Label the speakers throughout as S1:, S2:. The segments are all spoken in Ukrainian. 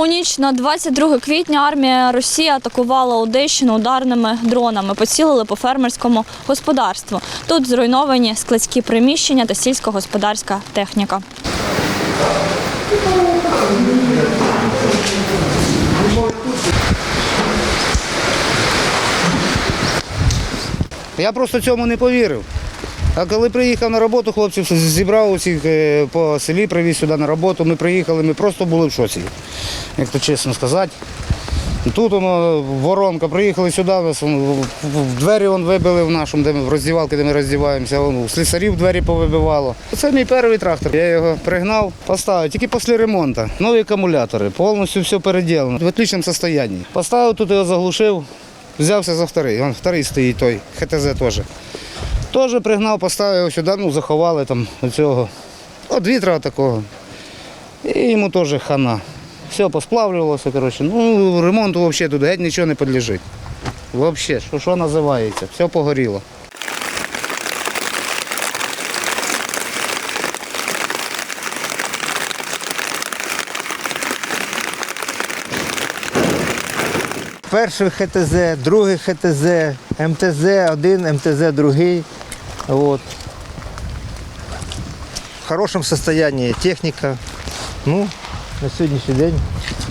S1: У ніч на 22 квітня армія Росії атакувала Одещину ударними дронами. Поцілили по фермерському господарству. Тут зруйновані складські приміщення та сільськогосподарська техніка.
S2: Я просто цьому не повірив. А коли приїхав на роботу, хлопців зібрав усіх е, по селі, привіз сюди на роботу. Ми приїхали, ми просто були в шоці, як то чесно сказати. Тут воно воронка, приїхали сюди, нас в- двері вон вибили в нашому, де ми в роздівалки, де ми роздіваємося, вон, у слісарів двері повибивало. Це мій перший трактор. Я його пригнав, поставив тільки після ремонту. Нові акумулятори, повністю все переділено, в отличному стані. Поставив тут його заглушив, взявся за вторий. Вон вторий стоїть той, ХТЗ теж. Теж пригнав, поставив сюди, ну, заховали там оцього. От вітра такого. І йому теж хана. Все посплавлювалося, коротше. Ну, ремонту взагалі тут геть нічого не підлежить. Взагалі, що, що називається, все погоріло.
S3: Перший ХТЗ, другий ХТЗ, МТЗ один, МТЗ другий. Вот. В хорошем состоянии техника. Ну, на сегодняшний день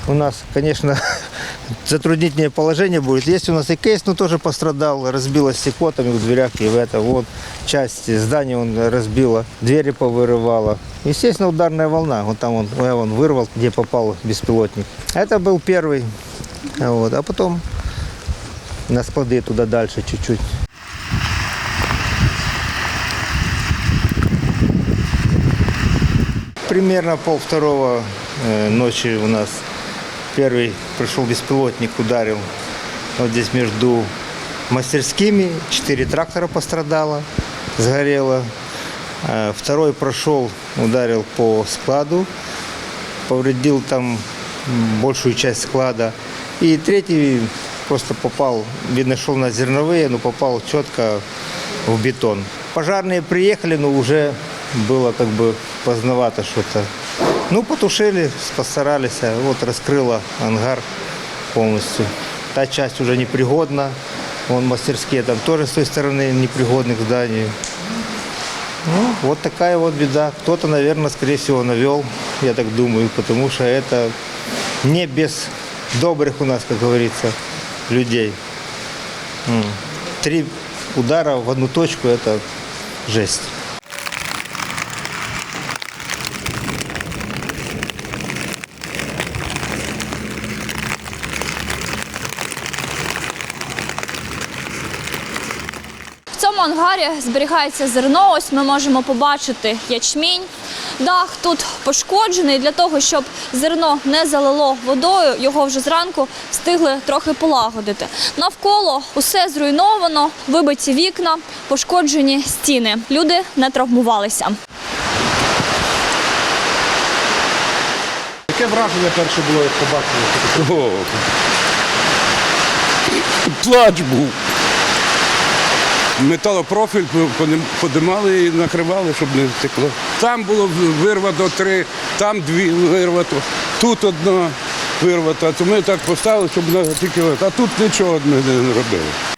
S3: у нас, конечно, затруднительное положение будет. Есть у нас и кейс, но тоже пострадал, разбило стекло там и в дверях, и в это. Вот часть здания он разбила, двери повырывала. Естественно, ударная волна. Вот там он, я вон вырвал, где попал беспилотник. Это был первый. Вот. А потом на склады туда дальше чуть-чуть. Примерно пол второго э, ночи у нас первый пришел беспилотник, ударил вот здесь между мастерскими. Четыре трактора пострадало, сгорело. Э, Второй прошел, ударил по складу, повредил там большую часть склада. И третий просто попал, видно, шел на зерновые, но попал четко в бетон. Пожарные приехали, но уже было как бы поздновато что-то. Ну, потушили, постарались, а вот раскрыла ангар полностью. Та часть уже непригодна, вон мастерские там тоже с той стороны непригодны к зданию. Ну, вот такая вот беда. Кто-то, наверное, скорее всего, навел, я так думаю, потому что это не без добрых у нас, как говорится, людей. Три удара в одну точку – это жесть.
S1: Цьому ангарі зберігається зерно. Ось ми можемо побачити ячмінь. Дах тут пошкоджений для того, щоб зерно не залило водою. Його вже зранку встигли трохи полагодити. Навколо усе зруйновано, вибиті вікна, пошкоджені стіни. Люди не травмувалися.
S4: Яке враження перше було, як побачили?
S5: Плач був. Металопрофіль подимали і накривали, щоб не втекло. Там було вирвато три, там дві вирвато, тут одна вирвата. То ми так поставили, щоб тільки. А тут нічого не робили.